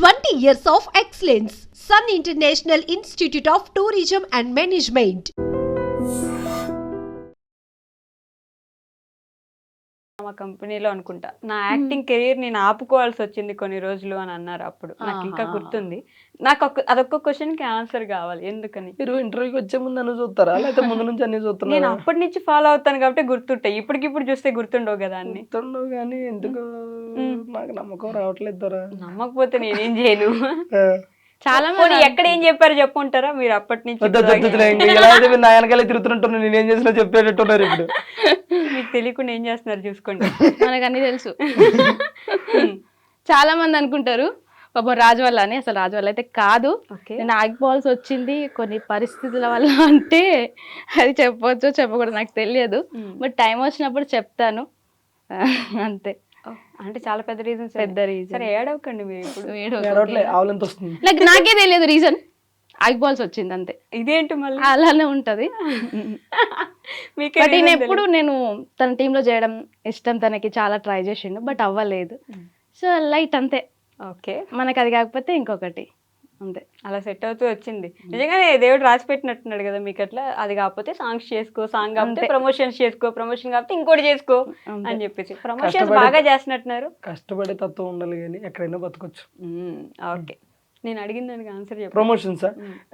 20 years of excellence. Sun International Institute of Tourism and Management. మా కంపెనీలో అనుకుంటా. నా యాక్టింగ్ కెరీర్ నేను ఆపుకోవాల్సి వచ్చింది కొన్ని రోజులు అని అన్నారు అప్పుడు. నాకు ఇంకా. గుర్తుంది. నాకు ఒక అదొక్క క్వశ్చన్కి ఆన్సర్ కావాలి. ఎందుకని? మీరు ఇంటర్వ్యూకి వచ్చే ముందు అన్ని చూస్తారా? లేకపోతే ముందు నుంచి అన్ని నేను చూస్తున్నారా అప్పటి నుంచి ఫాలో అవుతాను కాబట్టి గుర్తుంటాయి. ఇప్పటికిప్పుడు చూస్తే గుర్తుండవు కదా అన్ని. గుర్తుండవు కానీ ఎందుకు. నాకు నమ్మకం రావట్లేదు నమ్మకపోతే నేనేం చేయను. చాలా మంది ఎక్కడ ఏం చెప్పారు చెప్పుంటారా? మీరు అప్పటి నుంచి వద్దు, ఇప్పుడు వద్దు, వద్దులే. దాకా. ఇంకా ఇలా అయితే మీరు నా వెనకాలే తిరుగుతున్నట్టున్నారు నేను ఏం చేసినా చెప్పేటట్టున్నారు ఇప్పుడు. మీకు తెలియకుండా ఏం చేస్తున్నారు చూసుకోండి. మనకు అన్ని తెలుసు చాలా మంది అనుకుంటారు పాపం రాజు వల్ల అని అసలు రాజు వల్ల అయితే కాదు. ఓకే. నేను ఆగిపోవాల్సి వచ్చింది కొన్ని పరిస్థితుల వల్ల అంటే అది చెప్పొచ్చు చెప్పకూడదు నాకు తెలియదు. బట్ టైం వచ్చినప్పుడు చెప్తాను. అంతే. అంటే చాలా పెద్ద రీజన్స్ పెద్ద రీజన్ సరే ఏడవకండి మీరు ఇప్పుడు. ఏడవట్లే ఆవులంత వస్తుంది? నాకు నాకే తెలియదు రీజన్ ఆగిపోవాల్సి వచ్చింది అంతే. ఇదేంటి మళ్ళీ? అలానే ఉంటది. మీకే బట్ ఈయన ఎప్పుడు నేను తన టీంలో చేయడం ఇష్టం తనకి చాలా ట్రై చేసిండు బట్ అవ్వలేదు. సో లైట్ అంతే. ఓకే మనకి అది కాకపోతే ఇంకొకటి. అంతే. అలా సెట్ అవుతూ వచ్చింది. నిజంగానే దేవుడు రాసి పెట్టినట్టున్నాడు కదా మీకు అట్లా అది కాకపోతే సాంగ్స్ చేసుకో సాంగ్ కాకపోతే అంతే. ప్రమోషన్స్ చేసుకో ప్రమోషన్ కాకపోతే ఇంకోటి చేసుకో. అని చెప్పేసి. ప్రమోషన్స్ బాగా చేస్తున్నట్టున్నారు. కష్టపడే తత్వం ఉండాలి కానీ ఎక్కడైనా బతకొచ్చు. ఓకే. నేను అడిగిన దానికి ఆన్సర్ చెప్పు. ప్రమోషన్స్?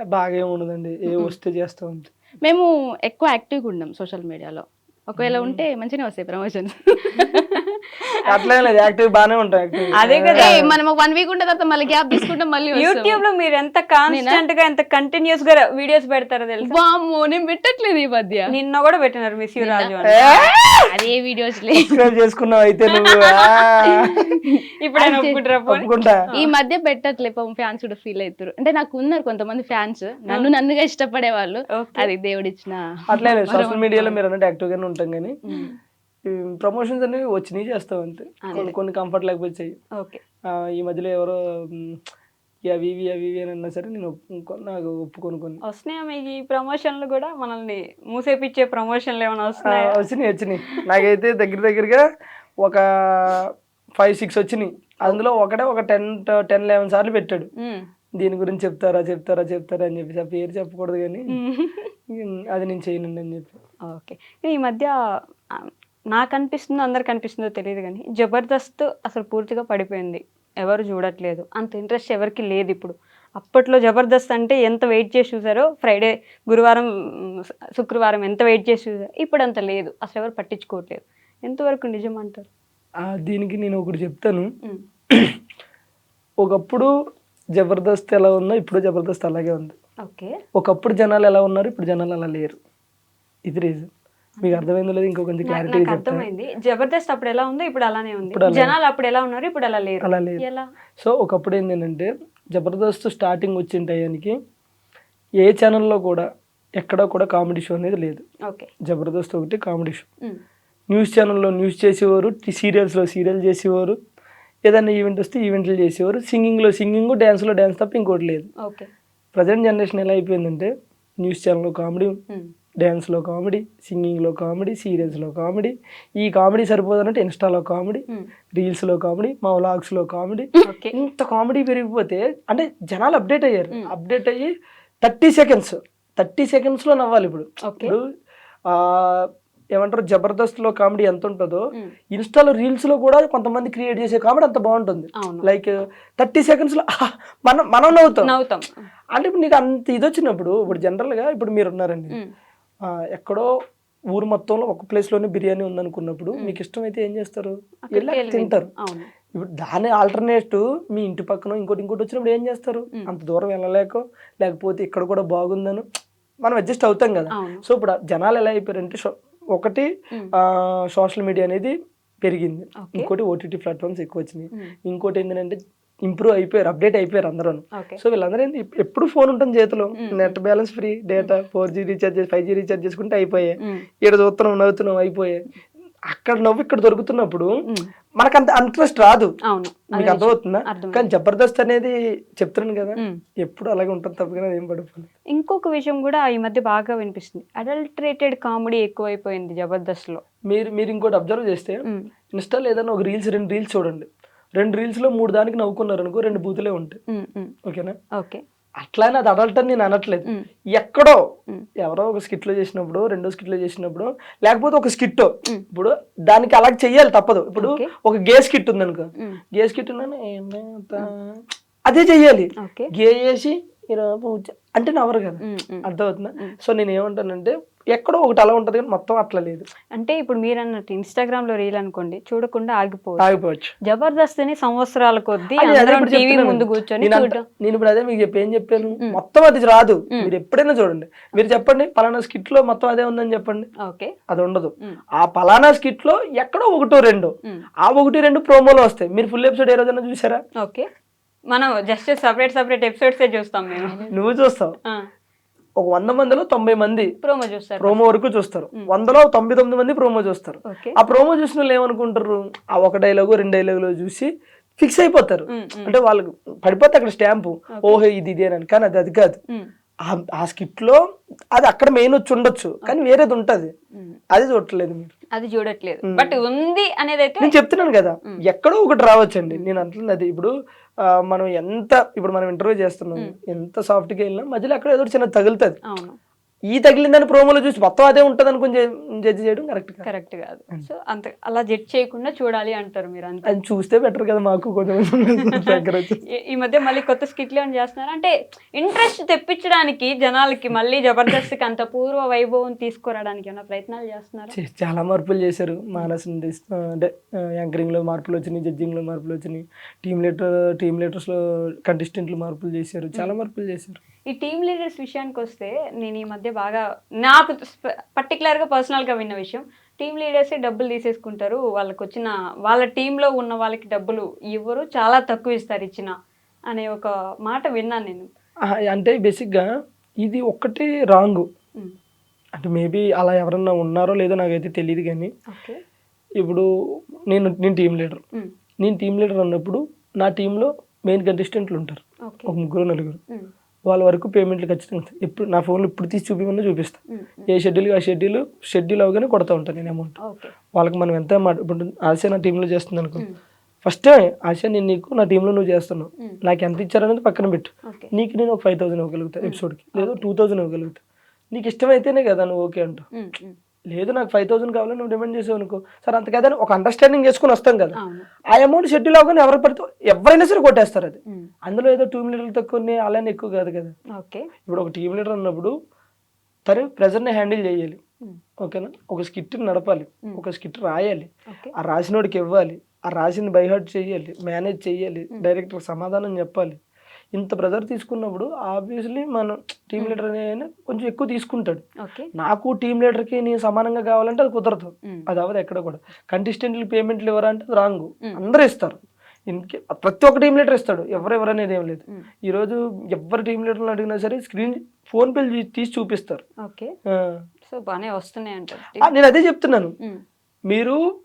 బాగా ఉండదండి ఏ వస్తే చేస్తా ఉంది మేము ఎక్కువ యాక్టివ్గా ఉన్నాం సోషల్ మీడియాలో. ఒకవేళ ఉంటే మంచిగానే వస్తాయి ప్రమోషన్స్. అట్లా లేదు యాక్టివ్ ఉంటాం అదే కదా. మనం వన్ వీక్ ఉంటే తర్వాత మళ్ళీ గ్యాప్ తీసుకుంటాం మళ్ళీ యూట్యూబ్లో మీరు ఎంత కాన్స్టెంట్గా ఎంత కంటిన్యూస్గా వీడియోస్ పెడతారో తెలుసా? వామ్మో నేను పెట్టట్లేదు ఈ మధ్య. నిన్న కూడా పెట్టినారు మిస్ యూ రాజు అదే వీడియోస్ సబ్స్క్రైబ్ చేసుకున్నావు అయితే నువ్వు. ఇప్పుడు ఈ మధ్య పెట్టట్లే పాపం ఫ్యాన్స్ కూడా ఫీల్ అవుతారు అంటే నాకు ఉన్నారు కొంతమంది ఫ్యాన్స్ నన్ను నన్నుగా ఇష్టపడే వాళ్ళు. అది దేవుడిచ్చిన. అట్లే సోషల్ మీడియాలో మీరు అన్నట్టు యాక్టివ్ గానే ఉంటాం కానీ. ప్రమోషన్స్ అనేవి వచ్చినాయి చేస్తాం అంతే. కొన్ని కొన్ని కంఫర్ట్ లేకపోతే చెయ్యి ఓకే. ఈ మధ్యలో ఎవరో అవి ఇవి అవి ఇవి అని అన్నా సరే నేను నాకు ఒప్పుకొని కొన్ని. వస్తున్నాయా మీకు ఈ ప్రమోషన్లు కూడా? మనల్ని మూసేపిచ్చే ప్రమోషన్లు ఏమైనా వస్తున్నాయా? వచ్చినాయి వచ్చినాయి. నాకైతే దగ్గర దగ్గరగా ఒక ఫైవ్ సిక్స్ వచ్చినాయి. అందులో ఒకటే ఒక టెన్ టెన్ లెవెన్ సార్లు పెట్టాడు. దీని గురించి చెప్తారా చెప్తారా చెప్తారా అని చెప్పేసి ఆ పేరు చెప్పకూడదు కానీ అది నేను చేయనండి అని చెప్పి. ఓకే. ఈ మధ్య నాకు అనిపిస్తుందో అందరికి అనిపిస్తుందో తెలియదు కానీ జబర్దస్త్ అసలు పూర్తిగా పడిపోయింది. ఎవరు చూడట్లేదు. అంత ఇంట్రెస్ట్ ఎవరికి లేదు ఇప్పుడు. అప్పట్లో జబర్దస్త్ అంటే ఎంత వెయిట్ చేసి చూసారో ఫ్రైడే గురువారం శుక్రవారం ఎంత వెయిట్ చేసి చూసారో ఇప్పుడు అంత లేదు. అసలు ఎవరు పట్టించుకోవట్లేదు. ఎంతవరకు నిజం అంటారు? దీనికి నేను ఒకటి చెప్తాను. ఒకప్పుడు జబర్దస్త్ ఎలా ఉందో ఇప్పుడు జబర్దస్త్ అలాగే ఉంది. ఓకే. ఒకప్పుడు జనాలు ఎలా ఉన్నారు ఇప్పుడు జనాలు అలా లేరు. ఇది రీజన్ మీకు అర్థమైందో లేదు ఇంకో కొంచెం క్లారిటీ అర్థమైంది. జబర్దస్త్ అప్పుడు ఎలా ఉందో? ఇప్పుడు అలానే ఉంది. జనాలు అప్పుడు ఎలా ఉన్నారు? ఇప్పుడు అలా లేరు. అలా లేదు సో ఒకప్పుడు ఏంటంటే జబర్దస్త్ స్టార్టింగ్ వచ్చిన టయానికి ఏ ఛానల్లో కూడా ఎక్కడ కూడా కామెడీ షో అనేది లేదు. ఓకే. జబర్దస్త్ ఒకటి కామెడీ షో. న్యూస్ ఛానల్లో న్యూస్ చేసేవారు సీరియల్స్లో సీరియల్ చేసేవారు ఏదైనా ఈవెంట్ వస్తే ఈవెంట్లు చేసేవారు. సింగింగ్లో సింగింగ్ డ్యాన్స్లో డ్యాన్స్ తప్ప ఇంకోటి లేదు. ఓకే. ప్రజెంట్ జనరేషన్ ఎలా అయిపోయిందంటే న్యూస్ ఛానల్లో కామెడీ. డ్యాన్స్లో కామెడీ సింగింగ్లో కామెడీ సీరియల్స్లో కామెడీ ఈ కామెడీ సరిపోదన్నట్టు ఇన్స్టాలో కామెడీ. రీల్స్లో కామెడీ మా వ్లాగ్స్లో కామెడీ. ఇంత కామెడీ పెరిగిపోతే అంటే జనాలు అప్డేట్ అయ్యారు. అప్డేట్ అయ్యి థర్టీ సెకండ్స్ థర్టీ సెకండ్స్లో నవ్వాలి ఇప్పుడు. ఇప్పుడు ఏమంటారు జబర్దస్త్లో కామెడీ ఎంత ఉంటుందో. ఇన్స్టాలో రీల్స్లో కూడా కొంతమంది క్రియేట్ చేసే కామెడీ అంత బాగుంటుంది. లైక్ థర్టీ సెకండ్స్లో మనం మనం నవ్వుతాం. నవ్వుతాం. అంటే ఇప్పుడు నీకు అంత ఇది వచ్చినప్పుడు ఇప్పుడు జనరల్గా ఇప్పుడు మీరు ఉన్నారండి ఎక్కడో ఊరు మొత్తంలో ఒక ప్లేస్లోనే బిర్యానీ ఉందనుకున్నప్పుడు మీకు ఇష్టమైతే ఏం చేస్తారు? వెళ్ళి తింటారు. ఇప్పుడు దాని ఆల్టర్నేట్ మీ ఇంటి పక్కన ఇంకోటి ఇంకోటి వచ్చినప్పుడు ఏం చేస్తారు? అంత దూరం వెళ్ళలేకో లేకపోతే ఇక్కడ కూడా బాగుందను మనం అడ్జస్ట్ అవుతాం కదా. సో ఇప్పుడు జనాలు ఎలా అయిపోయారంటే ఒకటి. సోషల్ మీడియా అనేది పెరిగింది. ఇంకోటి ఓటీటీ ప్లాట్ఫామ్స్ ఎక్కువ వచ్చినాయి. ఇంకోటి ఏంటంటే ఇంప్రూవ్ అయిపోయారు అప్డేట్ అయిపోయారు అందరూ సో వీళ్ళందరూ ఏంటి ఎప్- ఎప్పుడు ఫోన్ ఉంటుంది చేతిలో? Net balance free data four G recharge five G recharge చేసుకుంటే అయిపోయాయి. ఇక్కడ చూస్తున్నాం నవ్వుతున్నాం అయిపోయాయి అక్కడ నవ్వు ఇక్కడ దొరుకుతున్నప్పుడు. మనకు అంత ఇంట్రెస్ట్ రాదు. అవును మీకు అర్థమవుతుందా. కానీ జబర్దస్త్ అనేది చెప్తున్నాను కదా. ఎప్పుడు అలాగే ఉంటుంది తప్పకుండా ఏం పడిపోలేదు. ఇంకొక విషయం కూడా ఈ మధ్య బాగా వినిపిస్తుంది. అడల్టరేటెడ్ కామెడీ ఎక్కువైపోయింది జబర్దస్త్లో మీరు మీరు ఇంకోటి అబ్జర్వ్ చేస్తే ఇన్స్టాలో ఏదైనా ఒక రీల్స్ రెండు రీల్స్ చూడండి. రెండు రీల్స్లో మూడు దానికి నవ్వుకున్నారు అనుకో రెండు బూతులే ఉంటాయి. ఓకేనా ఓకే అట్లానే అది అడల్ట్ అని నేను అనట్లేదు. ఎక్కడో. ఎవరో ఒక స్కిట్లో చేసినప్పుడు రెండో స్కిట్లో చేసినప్పుడు లేకపోతే ఒక స్కిట్. ఇప్పుడు దానికి అలా చెయ్యాలి తప్పదు ఇప్పుడు. ఒక గే స్కిట్ ఉంది అనుకో. గే స్కిట్ అదే చెయ్యాలి గే చేసి ఇలా పూజ. అంటే నవ్వరు కదా. అర్థమవుతుందా. సో నేను ఏమంటానంటే ఎక్కడో ఒకటి అలా ఉంటది కానీ మొత్తం అట్లా లేదు. అంటే ఇప్పుడు మీరు అన్నట్టు ఇన్స్టాగ్రామ్లో రీల్ అనుకోండి చూడకుండా ఆగిపోవచ్చు. ఆగిపోవచ్చు. జబర్దస్త్ని సంవత్సరాల కొద్దీ టీవీ. ముందు కూర్చొని నేను ఇప్పుడు అదే మీకు చెప్పి ఏం చెప్పాను. మొత్తం అది రాదు. మీరు ఎప్పుడైనా చూడండి. మీరు చెప్పండి పలానా స్కిట్లో మొత్తం అదే ఉందని చెప్పండి. ఓకే. అది ఉండదు. ఆ పలానా స్కిట్లో ఎక్కడో ఒకటో రెండో. ఆ ఒకటి రెండు ప్రోమోలో వస్తాయి. మీరు ఫుల్ ఎపిసోడ్ ఏ రోజైనా చూసారా? ఓకే. మనం జస్ట్ సపరేట్ సపరేట్ ఎపిసోడ్స్ చూస్తాం మేము. నువ్వు చూస్తావు? ఒక వంద మందిలో తొంభై మంది ప్రోమో చూస్తారు. ప్రోమో వరకు చూస్తారు. వందలో తొంభై తొమ్మిది మంది ప్రోమో చూస్తారు. ఆ ప్రోమో చూసిన వాళ్ళు ఏమనుకుంటారు? ఆ ఒక డైలాగు రెండు డైలాగులు చూసి ఫిక్స్ అయిపోతారు. అంటే వాళ్ళకి పడిపోతే అక్కడ స్టాంపు ఓహో ఇది ఇదే అని. కానీ అది అది కాదు. ఆ- స్కిట్లో అది అక్కడ మెయిన్ వచ్చి ఉండొచ్చు కానీ వేరేది ఉంటది. అది చూడట్లేదు మీరు. అది చూడట్లేదు. బట్ ఉంది అనేది అయితే నేను చెప్తున్నాను కదా ఎక్కడో ఒకటి రావచ్చండి. నేను అంటున్నది అది ఇప్పుడు మనం ఎంత ఇప్పుడు మనం ఇంటర్వ్యూ చేస్తున్నాం ఎంత సాఫ్ట్గా వెళ్ళినా మధ్యలో అక్కడ ఏదో చిన్న తగులుతుంది. ఈ తగిలిందని ప్రోమోలో చూసి మొత్తం అదే ఉంటుంది అనుకుని జడ్జి చేయడం కరెక్ట్ కరెక్ట్ కాదు. సో అంత అలా జడ్జ్ చేయకుండా చూడాలి అంటారు మీరు అంతే. అది చూస్తే బెటర్ కదా మాకు. ఈ- మధ్య మళ్ళీ కొత్త స్కిట్లు ఏమైనా చేస్తున్నారు? అంటే ఇంట్రెస్ట్ తెప్పించడానికి జనాలకి మళ్ళీ జబర్దస్త్కి అంత పూర్వ వైభవం తీసుకురావడానికి ఏమైనా ప్రయత్నాలు చేస్తున్నారు? చాలా మార్పులు చేశారు. మానస్ అంటే యాంకరింగ్లో మార్పులు వచ్చినాయి జడ్జింగ్లో మార్పులు వచ్చినాయి. టీమ్ లీడర్ టీమ్ లీడర్స్లో కంటెస్టెంట్లు మార్పులు చేశారు. చాలా మార్పులు చేశారు. ఈ టీమ్ లీడర్స్ విషయానికి వస్తే నేను ఈ మధ్య బాగా నాకు పర్టికులర్గా పర్సనల్గా విన్న విషయం టీమ్ లీడర్స్ డబ్బులు తీసేసుకుంటారు వాళ్ళకి వచ్చిన వాళ్ళ టీంలో ఉన్న వాళ్ళకి డబ్బులు ఇవ్వరు చాలా తక్కువ ఇస్తారు ఇచ్చిన అనే ఒక మాట విన్నాను నేను. అంటే బేసిక్గా ఇది ఒక్కటి రాంగ్. అంటే మేబీ అలా ఎవరన్నా ఉన్నారో లేదో నాకైతే తెలియదు కానీ ఇప్పుడు నేను నేను టీమ్ లీడర్. నేను టీమ్ లీడర్ అన్నప్పుడు నా టీంలో మెయిన్ కంటెస్టెంట్లు ఉంటారు. ఒక ముగ్గురు నలుగురు. వాళ్ళ వరకు పేమెంట్లు ఖచ్చితంగా. ఇప్పుడు నా ఫోన్లో ఇప్పుడు తీసి చూపించమన్నా చూపిస్తా. ఉమ్, ఏ షెడ్యూల్ ఆ షెడ్యూల్ షెడ్యూల్ అవగానే కొడతా ఉంటాను నేను అమౌంట్ వాళ్ళకి మనం ఎంత ఇప్పుడు ఆశ నా టీంలో చేస్తుంది అనుకో. ఫస్ట్ ఆశ నేను నీకు నా టీంలో నువ్వు చేస్తున్నావు. నాకు ఎంత ఇచ్చారనేది పక్కన పెట్టు. నీకు నేను ఒక ఫైవ్ థౌసండ్ ఇవ్వగలుగుతా ఎపిసోడ్కి లేదా టూ థౌసండ్ ఇవ్వగలుగుతా. నీకు ఇష్టమైతేనే కదా నువ్వు ఓకే అంటావు. లేదు నాకు ఫైవ్ థౌసండ్ కావాలని నువ్వు డిమాండ్ చేసావు అనుకో. సరే అంత కదని ఒక అండర్స్టాండింగ్ చేసుకుని వస్తాం కదా. ఆ అమౌంట్ షెడ్యూల్ అవగానే ఎవరు పడితే ఎవరైనా సరే కొట్టేస్తారు అది. అందులో ఏదో టూ లీటర్లు తక్కువ అలానే ఎక్కువ కాదు కదా. ఓకే. ఇప్పుడు ఒక టీమ్ లీడర్ అన్నప్పుడు తను ప్రెజర్ని హ్యాండిల్ చేయాలి. ఓకేనా ఒక స్కిట్ నడపాలి. ఒక స్కిట్ రాయాలి. ఆ రాసినోడికి ఇవ్వాలి. ఆ రాసింది బైహార్ట్ చేయాలి. మేనేజ్ చేయాలి. డైరెక్టర్ సమాధానం చెప్పాలి. ఇంత ప్రెజర్ తీసుకున్నప్పుడు ఆబ్వియస్లీ మనం టీమ్ లీడర్ అనే కొంచెం ఎక్కువ తీసుకుంటాడు. ఓకే. నాకు టీమ్ లీడర్కి నేను సమానంగా కావాలంటే అది కుదరదు. అది అవ్వదు ఎక్కడ కూడా. కంటెస్టెంట్లు పేమెంట్లు ఇవ్వరంటే అది రాంగ్. అందరూ ఇస్తారు. ఇంకే ప్రతి ఒక్క టీం లీడర్ ఇస్తాడు. ఎవరెవరు అనేది ఏం లేదు. ఈరోజు ఎవరు టీం లీడర్ని అడిగినా సరే స్క్రీన్ ఫోన్ తీ- తీసి చూపిస్తారు. నేను అదే చెప్తున్నాను. మీరు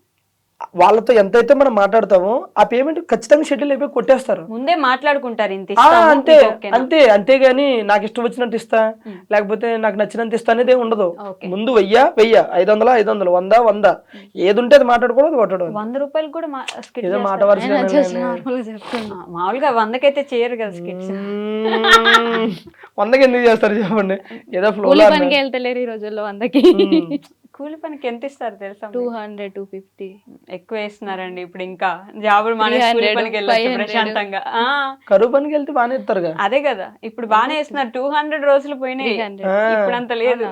వాళ్ళతో ఎంతైతే మనం మాట్లాడతామో ఆ పేమెంట్ ఖచ్చితంగా షెడ్యూల్ అయిపోయి కొట్టేస్తారు. ముందే మాట్లాడుకుంటారు ఇంత అంతే? అంతే అంతేగాని నాకు ఇష్టం వచ్చినట్టు ఇస్తా. లేకపోతే నాకు నచ్చినంత ఇస్తా అనేది ఉండదు. ముందు వెయ్య వెయ్య ఐదు వందల ఐదు వందలు వంద వంద. ఏది ఉంటే అది మాట్లాడుకోవడం కొట్టడం. వంద రూపాయలు కూడా ఏదో మాట మామూలుగా వందకైతే చేయరు కదా స్కిట్స్. వందకి ఎందుకు చేస్తారు చెప్పండి? ఏదో ఫ్లో పనికి వెళ్తలేరు ఈ రోజుల్లో వందకి. కూలి పనికి ఎంత ఇస్తారు తెలుసా టూ? Hundred two fifty. ఎక్కువ వేస్తున్నారండి ఇప్పుడు ఇంకా. జాబులు మానేసి కూలి 300, పనికి వెళ్ళొచ్చు 500. ప్రశాంతంగా. ఆ, కరువు పనికి వెళ్తే బాగానే ఇస్తారుగా అదే కదా. ఇప్పుడు బాగానే ఇస్తున్నారు టూ హండ్రెడ్ రోజులు పోయినాయి. 300. ఆ, ఇప్పుడు అంత లేదు.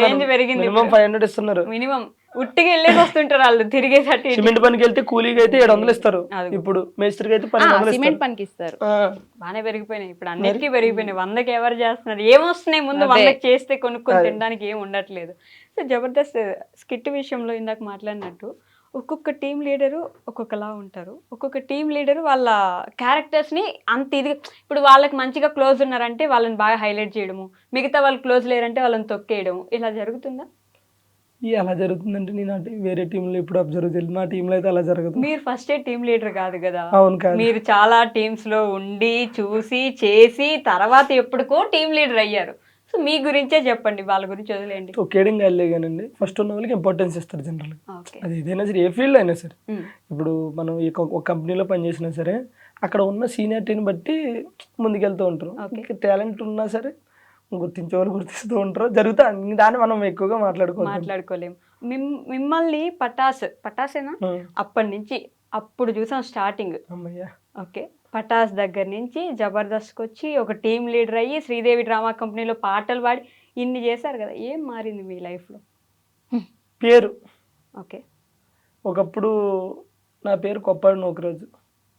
రేంజ్ పెరిగింది మినిమం ఫైవ్ హండ్రెడ్ ఇస్తున్నారు. మినిమం. ఉట్టిగా వెళ్ళేసి వస్తుంటారు వాళ్ళు తిరిగేసటి సిమెంట్ పనికి వెళ్తే కూలీకి అయితే ఏడు వందలు ఇస్తారు. ఇప్పుడు మేస్త్రికి అయితే సిమెంట్ ఇస్తారు. పనికి ఇస్తారు. బాగానే పెరిగిపోయినాయి. ఇప్పుడు అన్నిటికీ పెరిగిపోయినాయి. వందకి ఎవరు చేస్తున్నారు? ఏమొస్తున్నాయి? ముందు. వందకి చేస్తే కొనుక్కొని తినడానికి ఏం ఉండట్లేదు. సో జబర్దస్త్ స్కిట్ విషయంలో ఇందాక మాట్లాడినట్టు ఒక్కొక్క టీం లీడరు ఒక్కొక్కలా ఉంటారు. ఒక్కొక్క టీం లీడరు వాళ్ళ క్యారెక్టర్స్ని అంత ఇది ఇప్పుడు వాళ్ళకి మంచిగా క్లోజ్ ఉన్నారంటే వాళ్ళని బాగా హైలైట్ చేయడము మిగతా వాళ్ళు క్లోజ్ లేరంటే వాళ్ళని తొక్కేయడము ఇలా జరుగుతుందా? ఎలా జరుగుతుందంటే నేను అంటే వేరే టీంలో ఇప్పుడు అబ్జర్వ్ చేయలేదు. మా టీంలో అయితే అలా జరగదు. మీరు ఫస్టే టీం లీడర్ కాదు కదా. అవును కాదు. మీరు చాలా టీమ్స్లో ఉండి చూసి చేసి తర్వాత ఎప్పటికో టీం లీడర్ అయ్యారు. సో మీ గురించే చెప్పండి వాళ్ళ గురించి వదిలేయండి. ఒకేడింగ్ వెళ్ళే కానండి ఫస్ట్ ఉన్న వాళ్ళకి ఇంపార్టెన్స్ ఇస్తారు జనరల్గా ఓకే. అది ఏదైనా సరే ఏ ఫీల్డ్ అయినా సరే. ఇప్పుడు మనం ఈ ఒక- కంపెనీలో పనిచేసినా సరే అక్కడ ఉన్న సీనియారిటీని బట్టి ముందుకెళ్తూ ఉంటారు. టాలెంట్ ఉన్నా సరే గుర్తించే వాళ్ళు గుర్తిస్తూ ఉంటారు. జరుగుతా దాన్ని మనం ఎక్కువగా మాట్లాడుకోవాలి మాట్లాడుకోలేము. మిమ్- మిమ్మల్ని పటాస్ పటాసేనా? అప్పటి నుంచి అప్పుడు చూసాం స్టార్టింగ్ అమ్మయ్యా. ఓకే. పటాస్ దగ్గర నుంచి జబర్దస్త్కి వచ్చి ఒక టీం లీడర్ అయ్యి శ్రీదేవి డ్రామా కంపెనీలో పాటలు పాడి ఇన్ని చేశారు కదా. ఏం మారింది మీ లైఫ్లో? పేరు. ఓకే. ఒకప్పుడు నా పేరు కొప్పాడు నూకరాజు.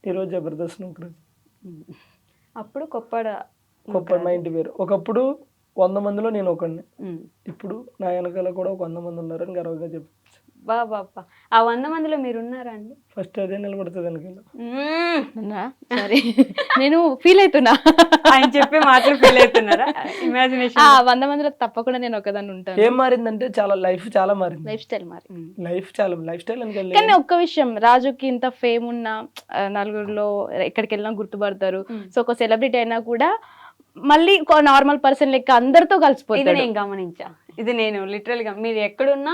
ఈరోజు జబర్దస్త్ నూకరాజు. అప్పుడు కొప్పడ కొప్పాడు మా ఇంటి పేరు. ఒకప్పుడు వంద మందిలో నేను ఒకడిని. ఇప్పుడు నా వెనకాల కూడా ఒక వంద మంది ఉన్నారని గర్వంగా చెప్పచ్చు బా బాబా ఆ వంద మందిలో మీరు ఉన్నారా అండి? ఫస్ట్ అదే నిలబడుతుంది? సరే. నేను ఫీల్ అవుతున్నా. ఆయన చెప్పే మాటలు ఫీల్ అవుతున్నారా? ఆ ఇమాజినేషన్ వంద మందిలో తప్పకుండా నేను ఒకదాన్ని ఉంటాను. ఏం మారిందంటే చాలా లైఫ్ చాలా మారింది. లైఫ్ స్టైల్ మరి లైఫ్ చాలా లైఫ్ స్టైల్ అని కానీ ఒక్క విషయం రాజుకి ఇంత ఫేమ్ ఉన్న నలుగురిలో ఎక్కడికి వెళ్ళినా గుర్తుపడతారు. సో ఒక సెలబ్రిటీ అయినా కూడా మళ్ళీ ఒక నార్మల్ పర్సన్ లెక్క అందరితో ఇది కలిసిపోతాడు నేను గమనించా. ఇది నేను లిటరల్గా మీరు ఎక్కడున్నా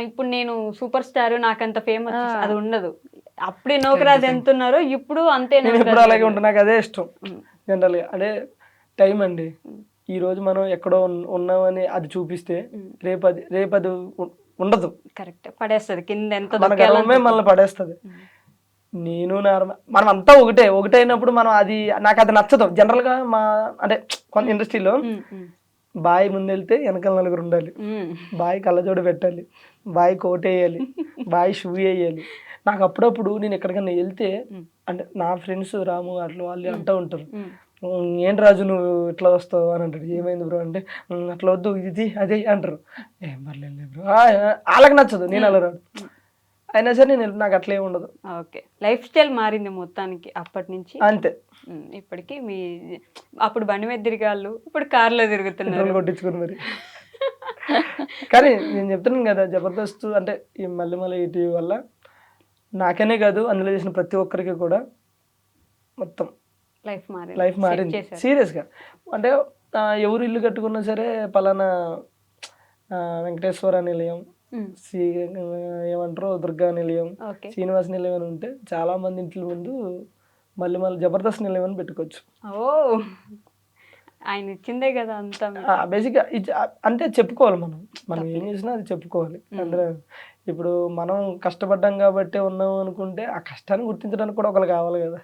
ఇప్పుడు నేను సూపర్ స్టార్ నాకంత ఫేమస్. అది ఉండదు. అప్పుడే నౌకరాజు ఎంత ఉన్నారో ఇప్పుడు అంతే నేను నౌకరాజు. అలాగే ఉంటాను. నాకు అదే ఇష్టం. జనరల్గా. అదే టైం అండి. ఈ రోజు మనం ఎక్కడో ఉన్- ఉన్నామని అది చూపిస్తే. రేపు అది రేపు అది ఉండదు. కరెక్ట్. పడేస్తుంది. కింద ఎంత. మనల్ని పడేస్తుంది. నేను నార్మల్ మనం అంతా ఒకటే. ఒకటే అయినప్పుడు మనం అది నాకు అది నచ్చదు. జనరల్గా మా అంటే కొంత ఇండస్ట్రీలో బాయ్ ముందెళ్తే వెనకాల నలుగురు ఉండాలి. బాయ్ కళ్ళజోడు పెట్టాలి. బాయ్ కోట్ వేయాలి. బాయ్ షూ వేయాలి. నాకు అప్పుడప్పుడు నేను ఎక్కడికైనా వెళ్తే. అంటే నా ఫ్రెండ్స్ రాము అట్లా వాళ్ళు అంటూ ఉంటారు. ఉమ్. "ఉమ్, ఏంటి రాజు నువ్వు ఇట్లా వస్తావు? అని అంటాడు ఏమైంది బ్రో? అంటే "ఉమ్, అట్లా వద్దు. ఇది అదే అంటారు. ఏం పర్లేదు బ్రో. వాళ్ళకి నచ్చదు. నేను అలా రాదు అయినా సరే నేను నాకు అట్లా ఉండదు. ఓకే. లైఫ్ స్టైల్ మారింది మొత్తానికి అప్పటి నుంచి? అంతే. ఇప్పటికి మీ అప్పుడు బండి మీద తిరిగాళ్ళు ఇప్పుడు కార్లో తిరుగుతున్నారు. కొట్టించుకుని మరి. కానీ నేను చెప్తున్నాను కదా జబర్దస్త్ అంటే ఈ మళ్ళీ మళ్ళీ ఈటీవీ వల్ల నాకనే కాదు అందులో చేసిన ప్రతి ఒక్కరికి కూడా మొత్తం లైఫ్ మారింది. లైఫ్ మారింది. సీరియస్గా. అంటే ఎవరు ఇల్లు కట్టుకున్నా సరే పలానా వెంకటేశ్వర నిలయం శ్రీ ఏమంటారు? దుర్గా నిలయం శ్రీనివాస నిలయం అని ఉంటే చాలా మంది ఇంట్ల ముందు మళ్ళీ మళ్ళీ జబర్దస్త్ నిలయం అని పెట్టుకోవచ్చు. ఓ! ఆయన ఇచ్చిందే కదా అంతా. బేసిక్గా అంటే చెప్పుకోవాలి మనం. మనం ఏం చేసినా అది చెప్పుకోవాలి. అంటే ఇప్పుడు మనం కష్టపడ్డాం కాబట్టి ఉన్నాం అనుకుంటే ఆ కష్టాన్ని గుర్తించడానికి కూడా ఒకరు కావాలి కదా.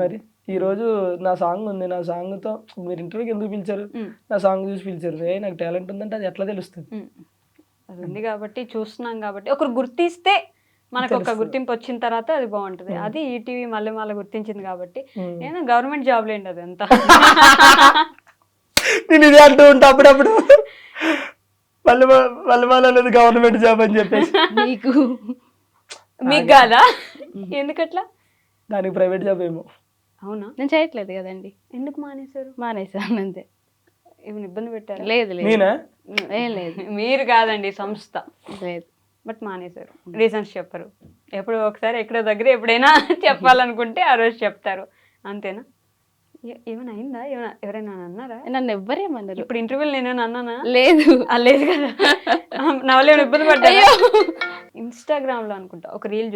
మరి ఈ రోజు నా సాంగ్ ఉంది. నా సాంగ్తో మీరు ఇంటర్వ్యూకి ఎందుకు పిలిచారు? నా సాంగ్ చూసి పిలిచారు. ఏ నాకు టాలెంట్ ఉందంటే అది ఎట్లా తెలుస్తుంది. అది ఉంది కాబట్టి చూస్తున్నాం కాబట్టి. ఒకరు గుర్తిస్తే మనకు ఒక. గుర్తింపు వచ్చిన తర్వాత అది బాగుంటది. అది ఈటీవీ మళ్ళీ మళ్ళీ గుర్తించింది కాబట్టి. నేను గవర్నమెంట్ జాబ్ లేండి అది అంతా. నేను ఇదే అంటూ ఉంటా అప్పుడప్పుడు. మళ్ళీ మళ్ళీ అనేది గవర్నమెంట్ జాబ్ అని చెప్పేసి. నీకు మీకు కాదా? ఎందుకట్లా? దానికి ప్రైవేట్ జాబ్ ఏమో. అవునా? నేను చేయట్లేదు కదండి. ఎందుకు మానేశారు? మానేసాను అంతే. ఏమైనా ఇబ్బంది పెట్టారు? లేదు లేదు. నేనా? ఏం లేదు. మీరు కాదండి సంస్థ. లేదు. బట్ మానేశారు. రీజన్స్ చెప్పరు. ఎప్పుడు ఒకసారి ఎక్కడో దగ్గర ఎప్పుడైనా చెప్పాలనుకుంటే ఆ రోజు చెప్తారు. అంతేనా? ఏమైనా అయిందా? ఏమైనా ఎవరైనా అన్నారా నన్ను ఎవ్వరేమన్నారు ఇప్పుడు ఇంటర్వ్యూలు నేను అన్నానా లేదు. లేదు కదా. నా వల్ల ఏమైనా ఇబ్బంది పడ్డా ఇన్స్టాగ్రామ్లో అనుకుంటా ఒక రీల్